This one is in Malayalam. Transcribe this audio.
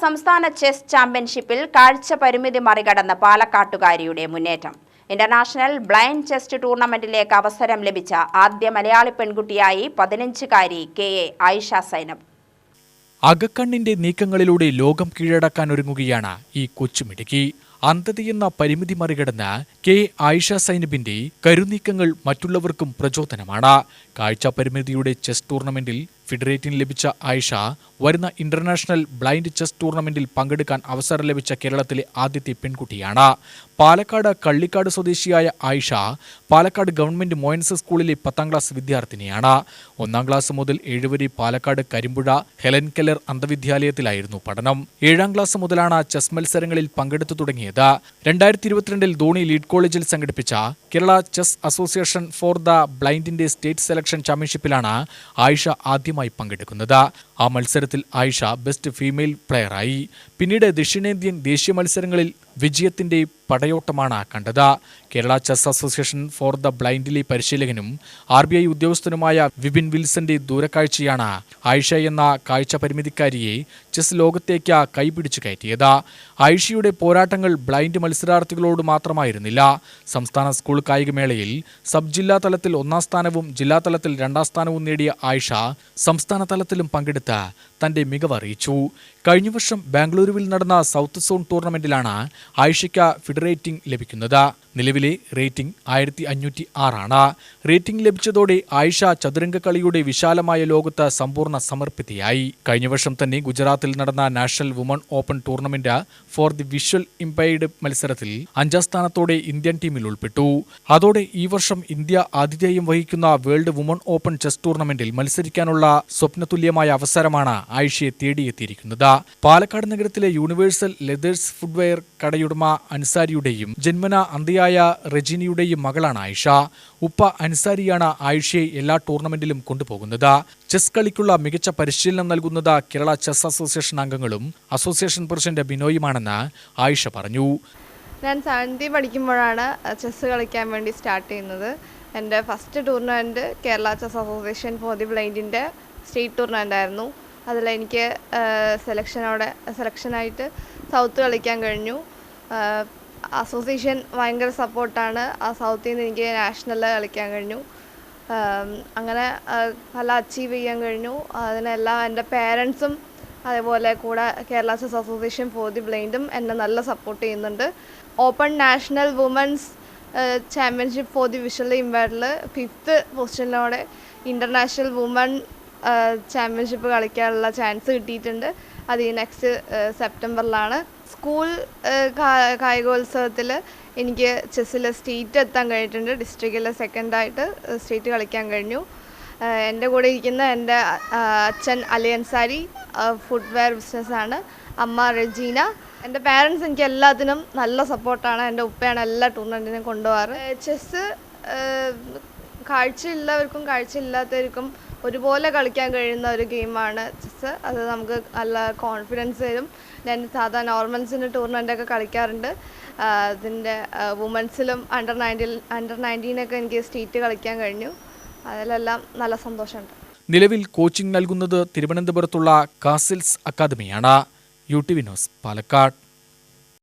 സംസ്ഥാന ചെസ് ചാമ്പ്യൻഷിപ്പിൽ കാഴ്ച പരിമിതി മറികടന്ന് പാലക്കാട്ടുകാരിയുടെ മുന്നേറ്റം. ഇന്റർനാഷണൽ ബ്ലൈൻഡ് ചെസ് ടൂർണമെന്റിലേക്ക് അവസരം ലഭിച്ച ആദ്യ മലയാളി പെൺകുട്ടിയായി പതിനഞ്ചുകാരി കെ എ ആയിഷ സൈനബ് അകക്കണ്ണിന്റെ നീക്കങ്ങളിലൂടെ ലോകം കീഴടക്കാൻ ഒരുങ്ങുകയാണ് ഈ കൊച്ചുമിടുക്കി. അന്ധതയെന്ന പരിമിതി മറികടന്ന് കെ ആയിഷ സൈനബിന്റെ കരുനീക്കങ്ങൾ മറ്റുള്ളവർക്കും പ്രചോദനമാണ്. കാഴ്ച പരിമിതിയുടെ ചെസ് ടൂർണമെന്റിൽ ഫെഡറേറ്റിന് ലഭിച്ച ആയിഷ വരുന്ന ഇന്റർനാഷണൽ ബ്ലൈൻഡ് ചെസ് ടൂർണമെന്റിൽ പങ്കെടുക്കാൻ അവസരം ലഭിച്ച കേരളത്തിലെ ആദ്യത്തെ പെൺകുട്ടിയാണ്. പാലക്കാട് കള്ളിക്കാട് സ്വദേശിയായ ആയിഷ പാലക്കാട് ഗവൺമെന്റ് മോയൻസ് സ്കൂളിലെ പത്താം ക്ലാസ് വിദ്യാർത്ഥിനിയാണ്. ഒന്നാം ക്ലാസ് മുതൽ ഏഴുവരെ പാലക്കാട് കരിമ്പുഴ ഹെലൻ കെല്ലർ അന്ധവിദ്യാലയത്തിലായിരുന്നു പഠനം. ഏഴാം ക്ലാസ് മുതലാണ് ചെസ് മത്സരങ്ങളിൽ പങ്കെടുത്തു തുടങ്ങിയത്. രണ്ടായിരത്തി ഇരുപത്തിരണ്ടിൽ ധോണി ലീഡ് കോളേജിൽ സംഘടിപ്പിച്ച Kerala chess association for the ബ്ലൈൻഡിന്റെ state selection ചാമ്പ്യൻഷിപ്പിലാണ് ആയിഷ ആദ്യമായി പങ്കെടുക്കുന്നത്. ആ മത്സരത്തിൽ ആയിഷ ബെസ്റ്റ് ഫീമെയിൽ പ്ലെയറായി പിന്നീട് ദക്ഷിണേന്ത്യൻ ദേശീയ മത്സരങ്ങളിൽ വിജയത്തിന്റെ പടയോട്ടമാണ് കണ്ടത്. Kerala chess association for the ബ്ലൈൻഡിലെ പരിശീലകനും ആർ ബി ഐ ഉദ്യോഗസ്ഥനുമായ വിപിൻ വിൽസന്റെ ദൂരക്കാഴ്ചയാണ് ആയിഷ എന്ന കാഴ്ച പരിമിതിക്കാരിയെ ചെസ് ലോകത്തേക്ക് കൈപിടിച്ചു കയറ്റിയത്. ആയിഷയുടെ പോരാട്ടങ്ങൾ ബ്ലൈൻഡ് മത്സരാർത്ഥികളോട് മാത്രമായിരുന്നില്ല. സംസ്ഥാന സ്കൂൾ കായികമേളയിൽ സബ് ജില്ലാ തലത്തിൽ ഒന്നാം സ്ഥാനവും ജില്ലാ തലത്തിൽ രണ്ടാം സ്ഥാനവും നേടിയ ആയിഷ സംസ്ഥാന തലത്തിലും പങ്കെടുത്ത് തന്റെ മികവ് അറിയിച്ചു. കഴിഞ്ഞ വർഷം ബാംഗ്ലൂരുവിൽ നടന്ന സൗത്ത് സോൺ ടൂർണമെന്റിലാണ് ആയിഷയ്ക്ക് ഫിഡറേറ്റിംഗ് ലഭിക്കുന്നത്. നിലവിലെ റേറ്റിംഗ് ആയിരത്തി അഞ്ഞൂറ്റി ആറാണ് റേറ്റിംഗ് ലഭിച്ചതോടെ ആയിഷ ചതുരംഗ കളിയുടെ വിശാലമായ ലോകത്ത് സമ്പൂർണ സമർപ്പിതയായി. കഴിഞ്ഞ വർഷം തന്നെ ഗുജറാത്തിൽ നടന്ന national woman open tournament for the visual impaired മത്സരത്തിൽ അഞ്ചാം സ്ഥാനത്തോടെ ഇന്ത്യൻ ടീമിൽ ഉൾപ്പെട്ടു. അതോടെ ഈ വർഷം ഇന്ത്യ ആതിഥേയം വഹിക്കുന്ന വേൾഡ് വുമൺ ഓപ്പൺ ചെസ് ടൂർണമെന്റിൽ മത്സരിക്കാനുള്ള സ്വപ്നതുല്യമായ അവസരമാണ് ആയിഷയെ തേടിയെത്തിയിരിക്കുന്നത്. പാലക്കാട് നഗരത്തിലെ യൂണിവേഴ്സൽ ലെതേഴ്സ് ഫുഡ്വെയർ കടയുടമ അൻസാരിയുടെയും ജന്മന അന്ത്യയായ റെജിനിയുടെയും മകളാണ് ആയിഷ. ഉപ്പ അൻസാരിയാണ് ആയിഷയെ എല്ലാ ടൂർണമെന്റിലും കൊണ്ടുപോകുന്നത്. ചെസ് കളിക്കുള്ള മികച്ച പരിശീലനം നൽകുന്നത് കേരള ചെസ് അസോസിയേഷൻ അംഗങ്ങളും അസോസിയേഷൻ പ്രസിഡന്റ് ബിനോയുമാണെന്ന് ആയിഷ പറഞ്ഞു. ഞാൻ സെവൻത്തി പഠിക്കുമ്പോഴാണ് ചെസ് കളിക്കാൻ വേണ്ടി സ്റ്റാർട്ട് ചെയ്യുന്നത്. എന്റെ first tournament Kerala chess association for the ബ്ലൈൻഡിന്റെ state tournament ആയിരുന്നു. അതിലെനിക്ക് സെലക്ഷനോടെ സെലക്ഷനായിട്ട് സൗത്ത് കളിക്കാൻ കഴിഞ്ഞു. അസോസിയേഷൻ ഭയങ്കര സപ്പോർട്ടാണ്. ആ സൗത്തിൽ നിന്ന് എനിക്ക് നാഷണലിൽ കളിക്കാൻ കഴിഞ്ഞു. അങ്ങനെ നല്ല അച്ചീവ് ചെയ്യാൻ കഴിഞ്ഞു. അതിനെല്ലാം എന്റെ പേരൻസും അതേപോലെ കൂടെ Kerala chess association for the ബ്ലൈൻഡും എന്നെ നല്ല സപ്പോർട്ട് ചെയ്യുന്നുണ്ട്. Open national women's championship for the visual ഇംപാർഡിൽ fifth പൊസിഷനിലൂടെ ഇന്റർനാഷണൽ വുമൺ ചാമ്പ്യൻഷിപ്പ് കളിക്കാനുള്ള ചാൻസ് കിട്ടിയിട്ടുണ്ട്. അത് ഈ നെക്സ്റ്റ് സെപ്റ്റംബറിലാണ്. സ്കൂൾ കായികോത്സവത്തിൽ എനിക്ക് ചെസ്സിൽ സ്റ്റേറ്റ് എത്താൻ കഴിഞ്ഞിട്ടുണ്ട്. ഡിസ്ട്രിക്റ്റിൽ സെക്കൻഡായിട്ട് സ്റ്റേറ്റ് കളിക്കാൻ കഴിഞ്ഞു. എന്റെ കൂടെ ഇരിക്കുന്ന എന്റെ അച്ഛൻ അലി അൻസാരി ഫുട്വെയർ ബിസിനസ്സാണ് അമ്മ റെജീന. എന്റെ പാരൻസ് എനിക്ക് എല്ലാത്തിനും നല്ല സപ്പോർട്ടാണ് എന്റെ ഉപ്പയാണ് എല്ലാ ടൂർണമെന്റിനും കൊണ്ടുപോകാറ്. ചെസ്സ് കാഴ്ചയുള്ളവർക്കും കാഴ്ചയില്ലാത്തവർക്കും ഒരുപോലെ കളിക്കാൻ കഴിയുന്ന ഒരു ഗെയിമാണ് ചെസ്സ്. അത് നമുക്ക് നല്ല കോൺഫിഡൻസ് തരും. ഞാൻ സാധാ നോർമൽസിന്റെ ടൂർണമെന്റൊക്കെ കളിക്കാറുണ്ട്. അതിന്റെ വുമൻസിലും അണ്ടർ നയന്റീൻ അണ്ടർ നയന്റീനൊക്കെ എനിക്ക് സ്റ്റേറ്റ് കളിക്കാൻ കഴിഞ്ഞു. അതിലെല്ലാം നല്ല സന്തോഷമുണ്ട്. നിലവിൽ കോച്ചിംഗ് നൽകുന്നത് തിരുവനന്തപുരത്തുള്ള കാസിൽസ് അക്കാദമിയാണ് യു ടി വിനോസ് പാലക്കാട്.